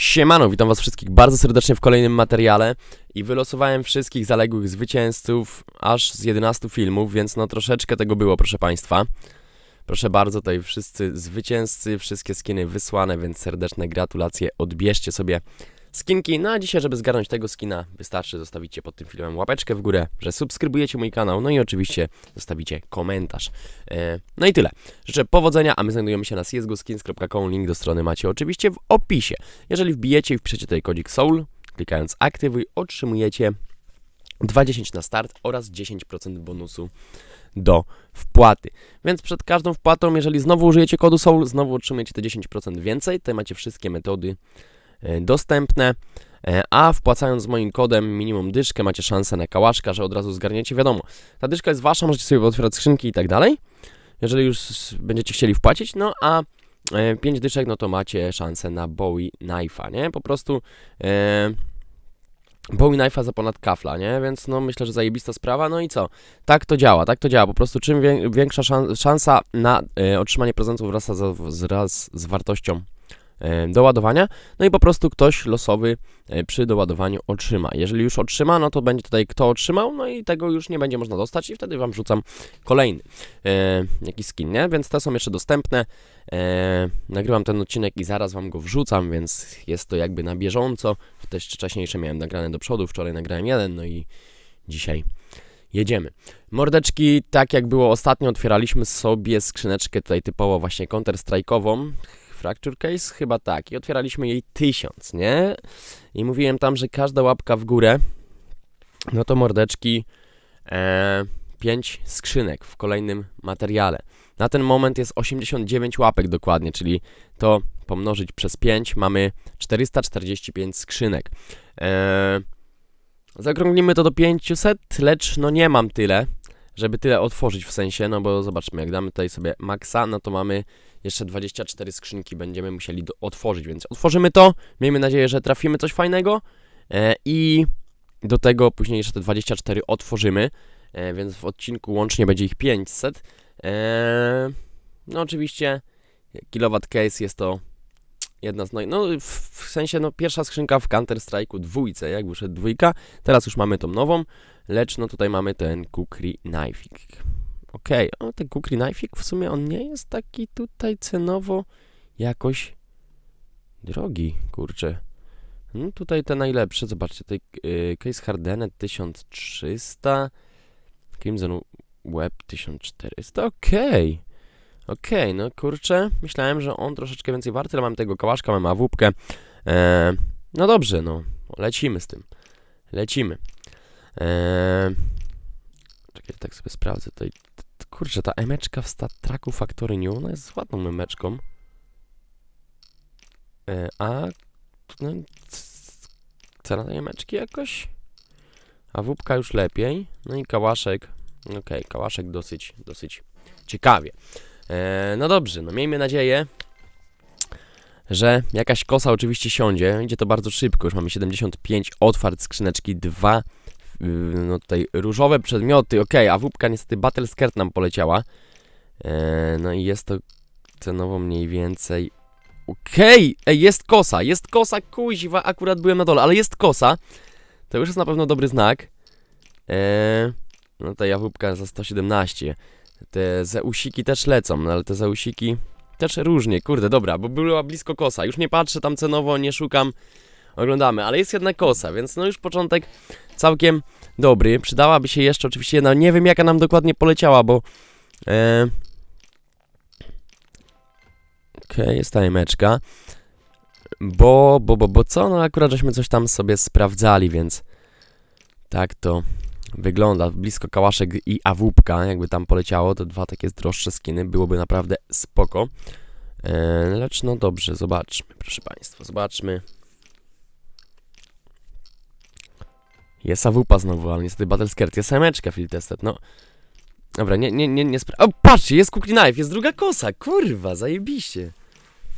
Siemano, witam was wszystkich bardzo serdecznie w kolejnym materiale i wylosowałem wszystkich zaległych zwycięzców aż z 11 filmów, więc no troszeczkę tego było, proszę państwa. Proszę bardzo, tutaj wszyscy zwycięzcy, wszystkie skiny wysłane, więc serdeczne gratulacje, odbierzcie sobie skinki. No a dzisiaj, żeby zgarnąć tego skina, wystarczy zostawicie pod tym filmem łapeczkę w górę, że subskrybujecie mój kanał, no i oczywiście zostawicie komentarz. E, No i tyle. Życzę powodzenia, a my znajdujemy się na csgoskins.com, link do strony macie oczywiście w opisie. Jeżeli wbijecie i wpiszecie tutaj kodzik SOUL, klikając aktywuj, otrzymujecie 2,10 na start oraz 10% bonusu do wpłaty. Więc przed każdą wpłatą, jeżeli znowu użyjecie kodu SOUL, znowu otrzymujecie te 10% więcej. Tutaj macie wszystkie metody dostępne. E, A wpłacając z moim kodem minimum dyszkę macie szansę na kałaszka, że od razu zgarniecie. Wiadomo, ta dyszka jest wasza, możecie sobie otwierać skrzynki i tak dalej. Jeżeli już będziecie chcieli wpłacić, no a 5 dyszek, no to macie szansę na Bowie Knife'a, nie? Po prostu e, Bowie Knife'a za ponad kafla, nie? Więc no myślę, że zajebista sprawa. No i co? Tak to działa, tak to działa. Po prostu czym wię- większa szan- szansa na e, otrzymanie prezentów wraz wraz z wartością e, doładowania, no i po prostu ktoś losowy e, przy doładowaniu otrzyma. Jeżeli już otrzyma, no to będzie tutaj kto otrzymał, no i tego już nie będzie można dostać i wtedy Wam rzucam kolejny e, jakiś skin, nie? Więc te są jeszcze dostępne. E, nagrywam ten odcinek i zaraz Wam go wrzucam, więc jest to jakby na bieżąco. Też wcześniejsze miałem nagrane do przodu, wczoraj nagrałem jeden, no i dzisiaj jedziemy. Mordeczki, tak jak było ostatnio, otwieraliśmy sobie skrzyneczkę tutaj typowo właśnie counter-strike'ową. Fracture Case? Chyba tak. I otwieraliśmy jej tysiąc, nie? I mówiłem tam, że każda łapka w górę, no to mordeczki, e, 5 skrzynek w kolejnym materiale. Na ten moment jest 89 łapek dokładnie, czyli to pomnożyć przez 5 mamy 445 skrzynek. E, zaokrąglimy to do 500, lecz no nie mam tyle, żeby tyle otworzyć w sensie, no bo zobaczmy, jak damy tutaj sobie maksa, no to mamy jeszcze 24 skrzynki będziemy musieli do, otworzyć, więc otworzymy to, miejmy nadzieję, że trafimy coś fajnego e, i do tego później jeszcze te 24 otworzymy, e, więc w odcinku łącznie będzie ich 500. E, no oczywiście kilowatt case jest to jedna z naj... no w, sensie no pierwsza skrzynka w Counter Strike'u dwójce, jak wyszedł dwójka, teraz już mamy tą nową, lecz no tutaj mamy ten Kukri Knife'ik. Okej, o ten Kukri Knife'ik w sumie on nie jest taki tutaj cenowo jakoś drogi, kurczę. No tutaj te najlepsze, zobaczcie, tutaj y, Case Hardenet 1300, Crimson Web 1400, okej. Okej, no kurczę, myślałem, że on troszeczkę więcej warty, ale mam tego kałaszka, mam awupkę. E, no dobrze, no, lecimy z tym. Lecimy. E, czekaj, tak sobie sprawdzę tutaj. Kurczę, ta emeczka w Stat Tracku Factory New, ona jest ładną emeczką. E, a no, cena tej emeczki jakoś? Awupka już lepiej. No i kałaszek. Okej, kałaszek dosyć, dosyć ciekawie. E, no dobrze, no miejmy nadzieję, że jakaś kosa oczywiście siądzie. Idzie to bardzo szybko, już mamy 75 otwart skrzyneczki, dwa yy, no tutaj różowe przedmioty, ok, a wupka niestety Battle Skirt nam poleciała. E, no i jest to cenowo mniej więcej... Okej, ej, jest kosa, jest kosa, kuźwa, akurat byłem na dole, ale jest kosa. To już jest na pewno dobry znak. E, no ta jawupka za 117. Te zeusiki też lecą, no ale te zeusiki też różnie, kurde, dobra, bo była blisko kosa. Już nie patrzę tam cenowo, nie szukam, oglądamy, ale jest jedna kosa, więc no już początek całkiem dobry. Przydałaby się jeszcze oczywiście jedna, nie wiem jaka nam dokładnie poleciała, bo... E... Okej, jest ta emeczka. Bo, bo, bo, bo co? No akurat żeśmy coś tam sobie sprawdzali, więc tak to wygląda. Blisko kałaszek i awupka, jakby tam poleciało, to dwa takie droższe skiny, byłoby naprawdę spoko. E, lecz no dobrze, zobaczmy, proszę Państwa, zobaczmy. Jest awupa znowu, ale niestety Battle Skirt, jest emeczka Field Tested, no. Dobra, nie, nie, nie, nie spra- O, patrzcie, jest Cookie Knife, jest druga kosa, kurwa, zajebiście.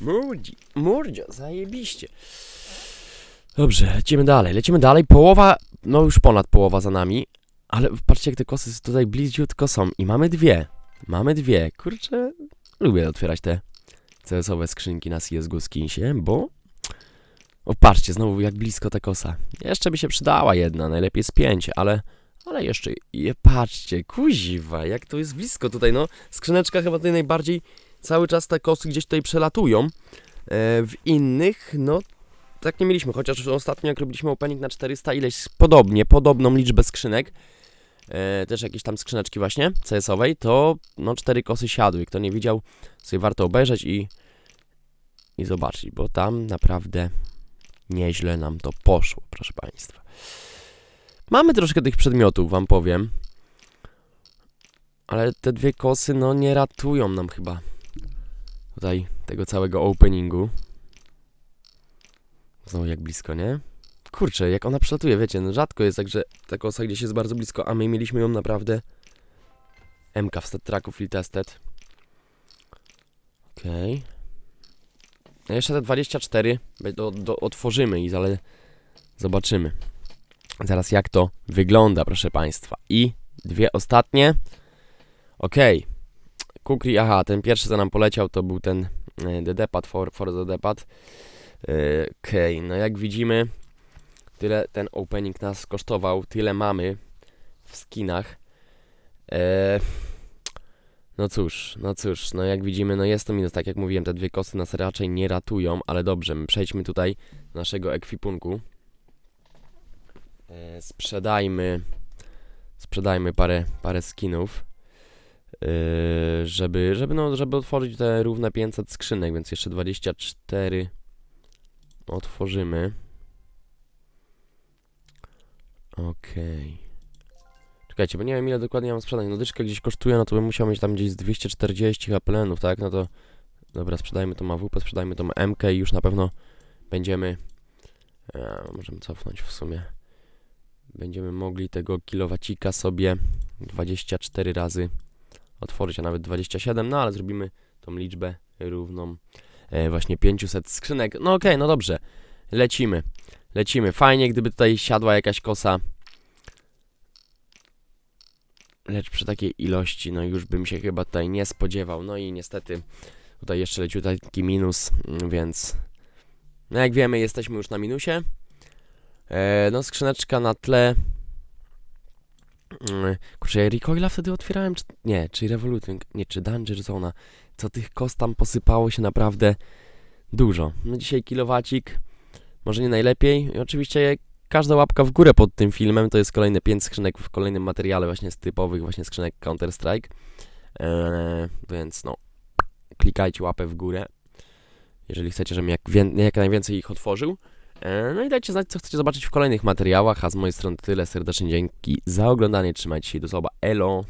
Murdzi, mordzia, zajebiście. Dobrze, lecimy dalej, lecimy dalej, połowa, no już ponad połowa za nami, ale patrzcie jak te kosy tutaj bliziutko są i mamy dwie, mamy dwie, kurczę, lubię otwierać te CS-owe skrzynki na CSGO Skinsie, bo O, patrzcie, znowu jak blisko ta kosa. Jeszcze by się przydała jedna, najlepiej z pięć, ale... Ale jeszcze, je, patrzcie, kuziwa, jak to jest blisko tutaj, no. Skrzyneczka chyba tutaj najbardziej, cały czas te kosy gdzieś tutaj przelatują. E, w innych, no, tak nie mieliśmy, chociaż ostatnio jak robiliśmy opening na 400, ileś podobnie, podobną liczbę skrzynek, e, też jakieś tam skrzyneczki właśnie CS-owej, to no cztery kosy siadły. Kto nie widział, sobie warto obejrzeć i, i zobaczyć, bo tam naprawdę nieźle nam to poszło, proszę Państwa. Mamy troszkę tych przedmiotów, Wam powiem, ale te dwie kosy, no nie ratują nam chyba tutaj tego całego openingu. Znowu jak blisko, nie? Kurczę, jak ona przelatuje, wiecie, no rzadko jest tak, że ta kosa gdzieś jest bardzo blisko, a my mieliśmy ją naprawdę MK w stat tracku field tested. Okej. No jeszcze te 24 be- do, do, otworzymy i ale zobaczymy. Zaraz jak to wygląda, proszę Państwa. I dwie ostatnie. Okej. Kukri, aha, ten pierwszy co nam poleciał to był ten e, The Depad, for, for the Depad. E, Okej, no jak widzimy, tyle ten opening nas kosztował, tyle mamy w skinach. E, no cóż, no cóż, no jak widzimy, no jest to minus, tak jak mówiłem, te dwie kosy nas raczej nie ratują, ale dobrze, my przejdźmy tutaj do naszego ekwipunku. E, sprzedajmy, sprzedajmy parę, parę skinów. Yy, żeby, żeby, no, żeby otworzyć te równe 500 skrzynek, więc jeszcze 24 otworzymy. Okej. Czekajcie, bo nie wiem ile dokładnie mam sprzedać. No dyczka gdzieś kosztuje, no to bym musiał mieć tam gdzieś z 240 HPN-ów, tak? No to dobra, sprzedajmy tą AWP, sprzedajmy tą MK i już na pewno będziemy e, możemy cofnąć w sumie. Będziemy mogli tego kilowacika sobie 24 razy otworzyć, a nawet 27, no ale zrobimy tą liczbę równą e, właśnie 500 skrzynek. No okej, no dobrze, lecimy, lecimy. Fajnie, gdyby tutaj siadła jakaś kosa, lecz przy takiej ilości, no już bym się chyba tutaj nie spodziewał. No i niestety tutaj jeszcze lecił taki minus, mm, więc no jak wiemy, jesteśmy już na minusie. E, no skrzyneczka na tle Mm, Kurczę, ja Recoila wtedy otwierałem, czy... Nie, czy Revoluting, nie, czy Danger Zona. Co tych kost tam posypało się naprawdę dużo. No dzisiaj kilowacik, może nie najlepiej. I oczywiście każda łapka w górę pod tym filmem to jest kolejne 5 skrzynek w kolejnym materiale właśnie z typowych właśnie skrzynek Counter-Strike. Eee, więc no, klikajcie łapę w górę, jeżeli chcecie, żebym jak, jak najwięcej ich otworzył. E, No i dajcie znać, co chcecie zobaczyć w kolejnych materiałach, a z mojej strony tyle. Serdecznie dzięki za oglądanie. Trzymajcie się do zoba. Elo!